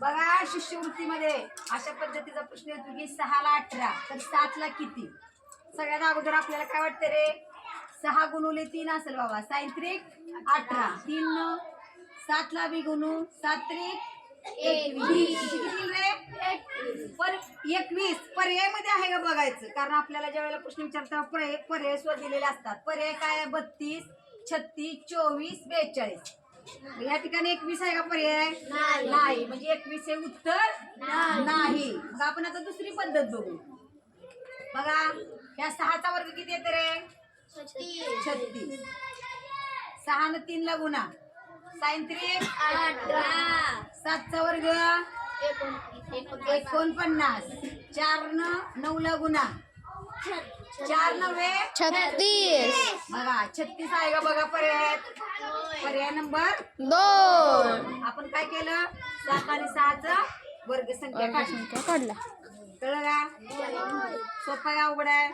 बघा शिष्यवृत्तीमध्ये अशा पद्धतीचा प्रश्न येतो की सहाला अठरा तर सातला किती? सगळ्यात अगोदर आपल्याला काय वाटतं रे? सहा गुणुले तीन असेल बाबा सायंत्रिक अठरा. तीन सातला बी गुणू सात त्रिक एकवीस. किती किती रे? पर एकवीस. पर्यायमध्ये आहे का बघायचं? कारण आपल्याला ज्या वेळेला प्रश्न विचारता पर्याय पर्याय स्व दिलेले असतात. पर्याय काय? बत्तीस छत्तीस चोवीस बेचाळीस. या ठिकाणी एकवीस आहे का पर्याय? नाही. म्हणजे एकवीस हे उत्तर नाही. मग आपण आता दुसरी पद्धत बघू. बघा या सहाचा वर्ग किती येते रे? छत्तीस. सहा न तीन ला गुणा. सायंत्रिक सातचा वर्ग. एकोणपन्नास. चार न नऊ ला गुणा. चार नव्हे? छत्तीस. बघा छत्तीस आहे का बघा पर्याय पर्याय नंबर दोन. आपण काय केलं? सात आणि सहाचा वर्ग संख्या काढली काढला. कळलं का? सोपं आहे का अवघड आहे?